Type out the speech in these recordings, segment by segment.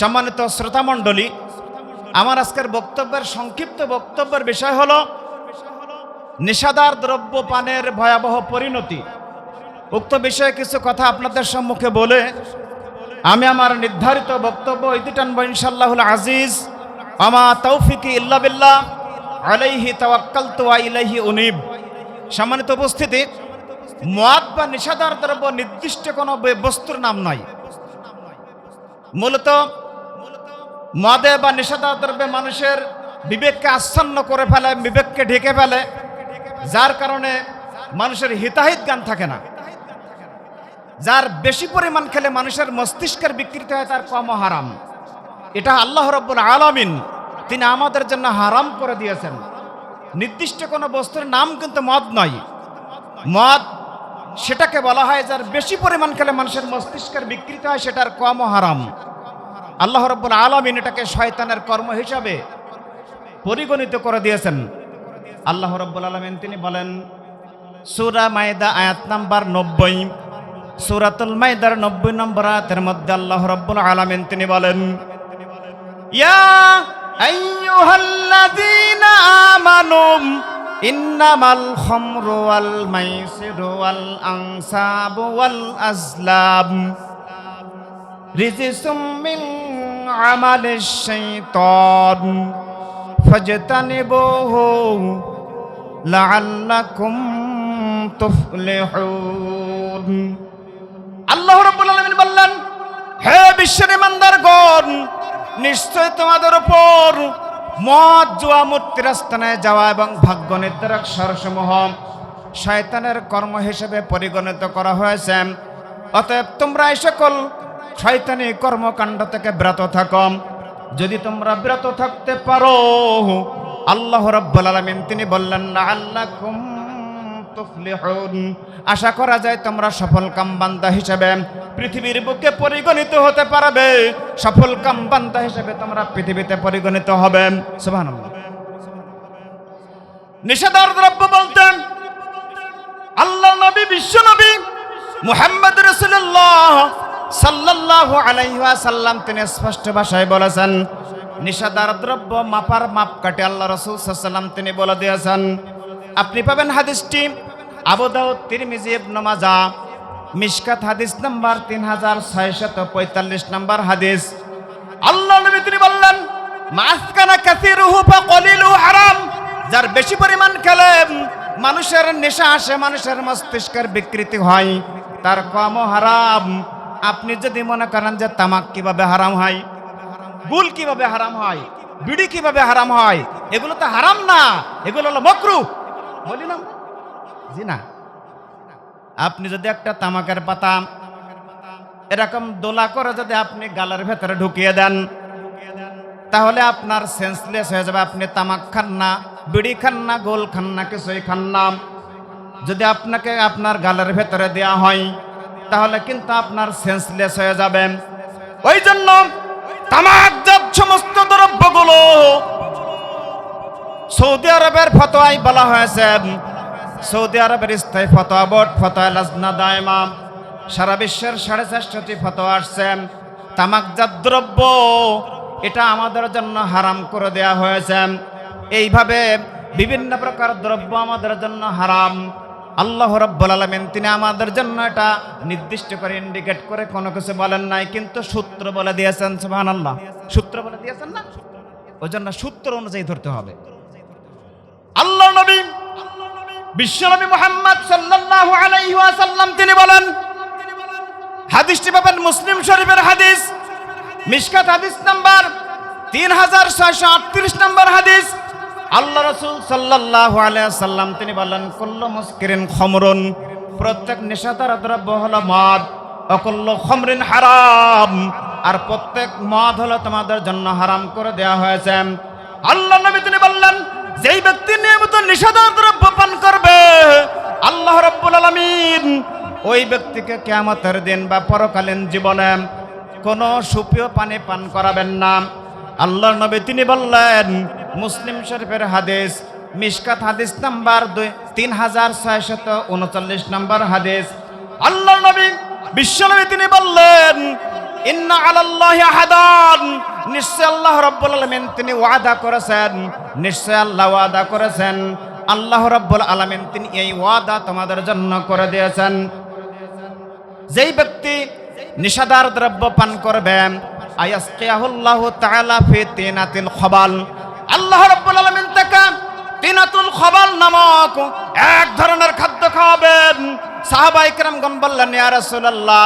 সম্মানিত শ্রোতামণ্ডলী, আমার আজকের বক্তব্যের সংক্ষিপ্ত বক্তব্যের বিষয় হল নেশাদার দ্রব্য পানের ভয়াবহ পরিণতি। উক্ত বিষয়ে কিছু কথা আপনাদের সম্মুখে বলে, আমি আমার নির্ধারিত বক্তব্য ইতি টানবো ইনশাল্লাহুল আজিজ আমা তৌফিকি ইল্লা বিল্লাহ, আলাইহি তাওয়াক্কালতু ওয়া ইলাইহি উনিব। সম্মানিত উপস্থিতি মদ বা নেশাদার দ্রব্য নির্দিষ্ট কোনো বস্তুর নাম নয়। মূলত মদে বা নেশাদার দ্রব্যে মানুষের বিবেককে আচ্ছন্ন করে ফেলে, বিবেককে ঢেকে ফেলে, যার কারণে মানুষের হিতাহিত জ্ঞান থাকে না। যার বেশি পরিমাণ খেলে মানুষের মস্তিষ্কের বিকৃতি হয়, তার কম হারাম। এটা আল্লাহ রব্বুল আলমিন, তিনি আমাদের জন্য হারাম করে দিয়েছেন। নির্দিষ্ট কোনো বস্তুর নাম কিন্তু মদ নয়। মদ, সেটাকে বলা হয় যার বেশি পরিমাণ খেলে মানুষের মস্তিষ্কের বিকৃতি হয়, সেটার কম হারাম। আল্লাহ রব্বুল আলমিন এটাকে শয়তানের কর্ম হিসাবে পরিগণিত করে দিয়েছেন। আল্লাহ রব্বুল আলমিন তিনি বলেন, সুরা মায়দা আয়াত নাম্বার নব্বই, সুরাতুল মায়দার নব্বই নম্বর আয়াতের মধ্যে আল্লাহ রব্বুল আলমিন তিনি বলেন ইন্নামাল আজলাম আমালিশ শাইতান ফাজতানিবুহু লাআল্লাকুম তুফলিহুন। আল্লাহ রাব্বুল আলামিন বললেন, হে বিশ্বের ইমানদারগণ, নিশ্চয় তোমাদের উপর মদ, জুয়া, মূর্তির স্থানে যাওয়া এবং ভাগ্য নির্ধারক সরসমূহ শয়তানের কর্ম হিসেবে পরিগণিত করা হয়েছে। অতএব তোমরা এই সকল শয়তানি কর্মকাণ্ড থেকে ব্রত থাকো যদি তোমরা ব্রত থাকতে পারো, আল্লাহ রব্বুল তিনি বললেন না আল্লাহ আশা করা যায় তোমরা সফল কাম বান্দা হিসেবে পৃথিবীর বুকে পরিগণিত হতে পারবে। সফল কাম বান্দা হিসেবে তোমরা পৃথিবীতে পরিগণিত হবে। নিষেধার দ্রব্য বলতেন, আল্লাহ নবী, বিশ্ব নবী মুহাম্মদ রাসূলুল্লাহ সাল্লাল্লাহু আলাইহি ওয়াসাল্লাম তিনি স্পষ্ট ভাষায় বলেছেন, নিষেধার দ্রব্য মাপার মাপ কাটে আল্লাহ রাসূল ওয়াসাল্লাম তিনি বলে দিয়েছেন। আপনি পাবেন হাদিসটি আবু দাউদ, তিরমিজি, ইবনে মাজাহ মিশকাত হাদিস নাম্বার তিন হাজার ছয়শত পঁয়তাল্লিশ নাম্বার হাদিস। আল্লাহ নবী তিনি বললেন মাসকানা কাসিরুহু ফাকলিলু হারাম। যার বেশি পরিমাণ খেলে মানুষের নেশা আসে, মানুষের মস্তিষ্কের বিকৃতি হয়, তার কম হারাম। আপনি যদি মনে করেন যে তামাক কীভাবে হারাম হয়, গুল কীভাবে হারাম হয়, বিড়ি কীভাবে হারাম হয়, এগুলো তো হারাম না, এগুলো হলো মকরু। বলি না। জি না। আপনি যদি একটা তামাকের পাতা এরকম দোলা করে যদি আপনি গালের ভেতরে ঢুকিয়ে দেন, তাহলে আপনার সেন্সলেস হয়ে যাবে। আপনি তামাক খান না, বিড়ি খান না, গোল খান না, কিছুই খান না। যদি আপনাকে আপনার গালের ভেতরে দেয়া হয় তাহলে কিন্তু আপনার সেন্সলেস হয়ে যাবে। ওই জন্য তামাকজাত সমস্ত দ্রব্যগুলো সৌদি আরবের ফতোয়াই বলা হয়েছে। সৌদি আরবের স্থায়ী ফতোয়া বোর্ড, ফতোয়া লাজনা দায়মা, সারা বিশ্বের সাড়ে চারশোটি ফতোয়া আসছে। তামাকজাত দ্রব্য, এটা আমাদের জন্য হারাম করে দেয়া হয়েছে। এইভাবে বিভিন্ন প্রকার দ্রব্য আমাদের জন্য হারাম। আল্লাহ রব্বুল আলমিন, তিনি আমাদের জন্য এটা নির্দিষ্ট করে ইন্ডিকেট করে, কোনো কিছু বলেন নাই, কিন্তু সূত্র বলে দিয়েছেন সুবহান আল্লাহ সূত্র বলে দিয়েছেন না? ওই জন্য সূত্র অনুযায়ী ধরতে হবে। আল্লাহ নবী বিশ্বনবী মোহাম্মদ সাল্লাল্লাহু আলাইহি ওয়াসাল্লাম, তিনি বলেন, হাদিসটি পাবেন মুসলিম শরীফের হাদিস, মিশকাত হাদিস নাম্বার তিন হাজার ছয়শো আটত্রিশ নম্বর হাদিস। আল্লাহ রসুল আলাইহি সাল্লাম তিনি বললেন, কুল্লু মুস্কিরিন খমরুন, প্রত্যেক নেশাদার দ্রব্য হলো মদ অকুল্ল খমরিন হারাম, আর প্রত্যেক মদ হলো তোমাদের জন্য হারাম করে দেয়া হয়েছে। আল্লাহ নবী তিনি বললেন, যেই ব্যক্তি নিয়মিত নেশাদার দ্রব্য পান করবে, আল্লাহ রব্বুল আলামিন ওই ব্যক্তিকে কেয়ামতের দিন বা পরকালীন জীবনে কোনো সুপ্রিয় পানি পান করাবেন না। আল্লাহর নবী তিনি বললেন, মুসলিম শরীফের হাদিস, মিশকাত হাদিস নাম্বার দুই, তিন হাজার ছয়শত উনচল্লিশ নম্বর হাদিস। আল্লাহর নবী বিশ্বনবী তিনি বললেন, ইন্না আলাল্লাহি আহাদান। নিশ্চয় আল্লাহ রব্বুল আলমিন তিনি ওয়াদা করেছেন, নিশ্চয় আল্লাহ ওয়াদা করেছেন। আল্লাহ রব্বুল আলমিন তিনি এই ওয়াদা তোমাদের জন্য করে দিয়েছেন। যেই ব্যক্তি নিষাদার দ্রব্য পান করবে আয়াসকিয়াহুল্লাহ তাআলা ফিতিনাতিল খবাল। আল্লাহ রাব্বুল আলামিন তাকে তিনাতুল খবাল নামক এক খাদ্য খাওয়াবেন। সাহাবাই کرامগণ বললেন, ইয়া রাসূলুল্লাহ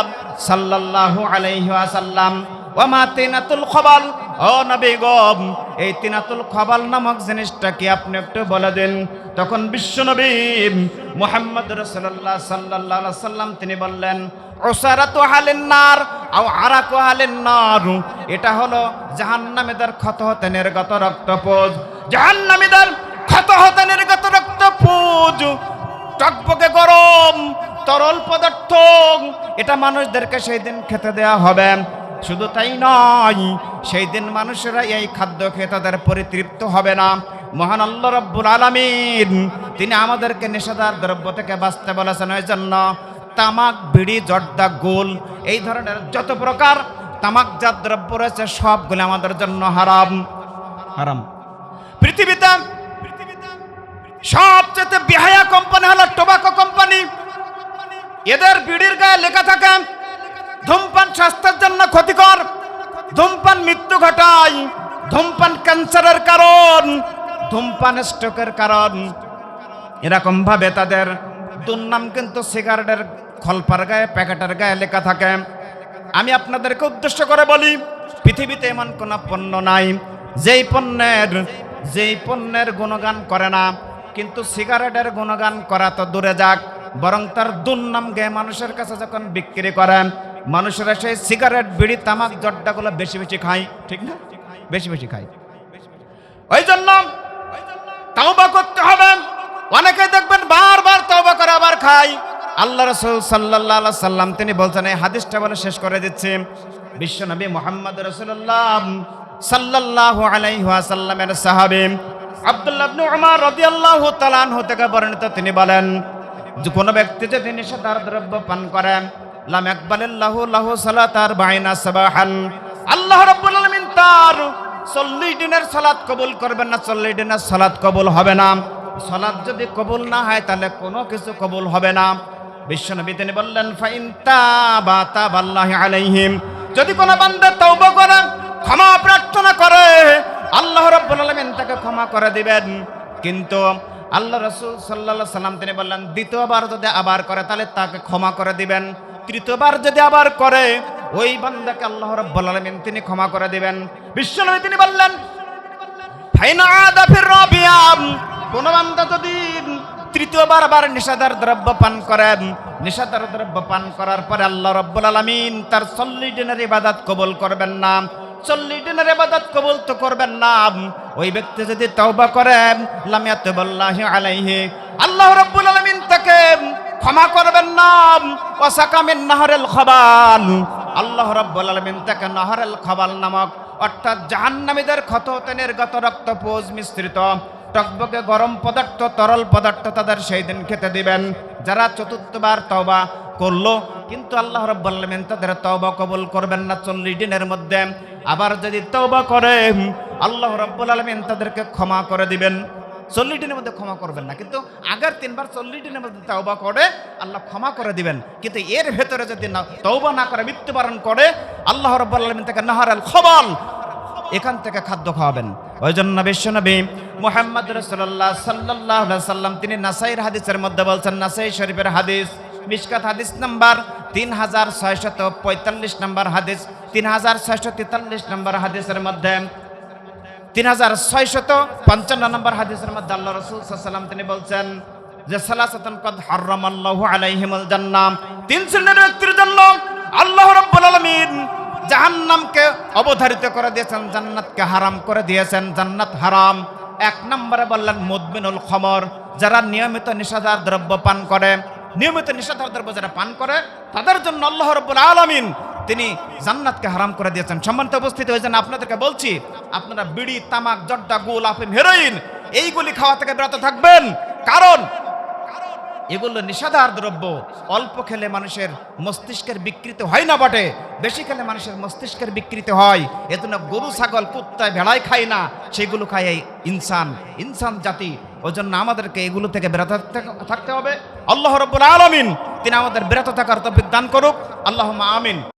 সাল্লাল্লাহু আলাইহি ওয়াসাল্লাম, ওয়া মা তিনাতুল খবাল? ও নবী গো, এই তিনাতুল খবাল নামক জিনিসটা কি আপনি একটু বলে দিন। তখন বিশ্বনবী মুহাম্মদ রাসূলুল্লাহ সাল্লাল্লাহু আলাইহি সাল্লাম তিনি বললেন হালিন নার হালিন এটা হলো জাহান্নামীদের ক্ষত হতে নির্গত রক্তপুজ। জাহান্নামীদের ক্ষত হতে নির্গত রক্তপুজ। টকবকে গরম, তরল পদার্থ, এটা মানুষদেরকে সেই দিন খেতে দেয়া হবে। শুধু তাই নয় সেই দিন মানুষেরা এই খাদ্য খেয়ে তাদের পরিতৃপ্ত হবে না। মহান আল্লাহ রব্বুল আলামিন তিনি আমাদেরকে নেশাদার দ্রব্য থেকে বাঁচতে বলেছেন। ওই জন্য তামাক বিড়ি জর্দা গোল এই ধরনের যত প্রকার তামাকজাত দ্রব্য রয়েছে সবগুলো আমাদের জন্য হারাম। হারাম। পৃথিবীতে সবচেয়ে বিহায়া কোম্পানি হলো টোবাকো কোম্পানি এদের বিড়ির গায়ে লেখা থাকে ধূমপান স্বাস্থ্যের জন্য ক্ষতিকর ধূমপান মৃত্যু ঘটায় ধূমপান ক্যান্সারের কারণ, ধূমপান স্ট্রোকের কারণ। এরকম ভাবে তাদের দুর্নাম কিন্তু সিগারেটের খলপার গায়ে, প্যাকেটের গায়ে লেখা থাকে। আমি আপনাদেরকে উদ্দেশ্য করে বলি, পৃথিবীতে এমন কোন পণ্য নাই। যেই পণ্যের যেই পণ্যের গুণগান করে না, কিন্তু সিগারেটের গুণগান করা তো দূরে যাক। বরং তার দুর্নাম গেয়ে মানুষের কাছে যখন বিক্রি করেন, মানুষেরা সেই সিগারেট, বিড়ি, তামাক, জর্দাগুলো বেশি বেশি খায়। ঠিক না? বেশি বেশি খায়। ওই জন্য তাওবা করতে হবে। অনেকে দেখবেন বারবার তওবা করে আবার খাই আল্লাহ রসুল আলাইহি সাল্লাম তিনি বলছেন, এই হাদিসটা বলে শেষ করে দিচ্ছি। বিশ্বনবী মুহাম্মদ রাসূলুল্লাহ সাল্লাল্লাহু আলাইহি ওয়াসাল্লামের সাহাবী আব্দুল্লাহ রাদিয়াল্লাহু তাআলা আনহু থেকে বর্ণিত তিনি বলেন যে কোনো ব্যক্তি যদি নিষেধার দ্রব্য পান করেন, লাম ইয়াকবালিল্লাহু লাহু সালাতার বাইনা সাবাহান। আল্লাহ রাব্বুল আলামিন তার চল্লিশ দিনের সালাত কবুল করবেন না, চল্লিশ দিনের সালাত কবুল হবে না। সালাত যদি কবুল না হয়, তাহলে কোনো কিছু কবুল হবে না। বিশ্বনবী তিনি বললেন, ফাইন তাবা তাবাল্লাহি আলাইহিম। যদি কোনো বান্দা তওবা করে, ক্ষমা প্রার্থনা করে, আল্লাহ রাব্বুল আলামিন তাকে ক্ষমা করে দিবেন। কিন্তু আল্লাহ রাসূল সাল্লাল্লাহু সাল্লাম তিনি বললেন, দ্বিতীয়বার যদি আবার করে, তাহলে তাকে ক্ষমা করে দিবেন। তৃতীয়বার যদি আবার করে, ওই বান্দাকে আল্লাহ রাব্বুল আলামিন তিনি ক্ষমা করে দিবেন। বিশ্বনবী তিনি বললেন কোন বান্দা যদি তৃতীয়বার আবার নিষাদার দ্রব্য পান করেন নিষাদার দ্রব্য পান করার পরে আল্লাহ রব্বুল আলামিন তার চল্লিশ দিনের ইবাদত কবুল করবেন না। চল্লিশ দিনের ইবাদত কবুল তো করবেন না। ওই ব্যক্তি যদি তওবা করেন লামিয়াতুল্লাহি আলাইহি, আল্লাহ রব্বুল আলামিন তাকে ক্ষমা করবেন না। ওয়াসাকামিন নাহরেল খবাল। আল্লাহ রব্বুল আলামিন তাকে নাহরেল খবাল নামক, অর্থাৎ জাহান্নামীদের ক্ষত নির্গত রক্ত পোজ মিশ্রিত টকবকে গরম পদার্থ, তরল পদার্থ তাদের সেই দিন খেতে দিবেন। যারা চতুর্থবার তওবা করল, কিন্তু আল্লাহ রব্বুল আলামিন তাদের তওবা কবুল করবেন না চল্লিশ দিনের মধ্যে। আবার যদি তওবা করে, আল্লাহ রব্বুল আলামিন তাদেরকে ক্ষমা করে দিবেন। চল্লিশ দিনের মধ্যে ক্ষমা করবেন না, কিন্তু আগের তিনবার চল্লিশ দিনের মধ্যে তওবা করে আল্লাহ ক্ষমা করে দিবেন। কিন্তু এর ভেতরে যদি না, তওবা না করে, মৃত্যুবরণ করে, আল্লাহ রব্বুল আলামিন তাকে নাহারাল খবল, এখান থেকে খাদ্য খাওয়াবেন। ওই জন্য বিশ্বনবী মোহাম্মদ রসুল্লাহ সাল্লাহ সাল্লাম তিনি নাসাইর হাদিসের মধ্যে বলছেন, নাসাই শরীফের হাদিস, মিশকাত হাদিস নাম্বার তিন হাজার ছয়শত পঁয়তাল্লিশ নম্বর হাদিস তিন হাজার ছয়শো তেতাল্লিশ নম্বর হাদিসের মধ্যে তিন হাজার ছয়শত পঞ্চান্ন নম্বর হাদিসের মধ্যে আল্লাহ রসুল সাল্লাম তিনি বলছেন যে, সালাসাতন কদ হারামাল্লাহু আলাইহিমুল জান্নাম। তিন শ্রেণির ব্যক্তির জন্য আল্লাহ রাব্বুল আলামিন জাহান্নামকে অবধারিত করে দিয়েছেন, জান্নাতকে হারাম করে দিয়েছেন, জান্নাত হারাম। এক নম্বরে বললেন মুদমিনুল খমর, যারা নিয়মিত নিষেধার দ্রব্য পান করে নিয়মিত নিষেধার দ্রব্য যারা পান করে, তাদের জন্য আল্লাহ রব্বুল আলামিন তিনি জান্নাতকে হারাম করে দিয়েছেন। সম্মানিত উপস্থিত হয়েছেন, আপনাদেরকে বলছি, আপনারা বিড়ি, তামাক, জর্দা, গুল আফিম হেরোইন, এইগুলি খাওয়া থেকে বিরত থাকবেন। কারণ এগুলো নিষাদার দ্রব্য, অল্প খেলে মানুষের মস্তিষ্কের বিকৃতি হয় না বটে। বেশি খেলে মানুষের মস্তিষ্কের বিকৃতি হয়। এজন্য গরু, ছাগল কুত্তায় ভেড়ায় খায় না, সেগুলো খায় এই ইনসান। ইনসান জাতি ওই জন্য আমাদেরকে এগুলো থেকে বিরত থাকতে- হবে। আল্লাহ রব্বুল আলমিন তিনি আমাদের বিরত থাকার তফিক দান করুক। আল্লাহ আমিন।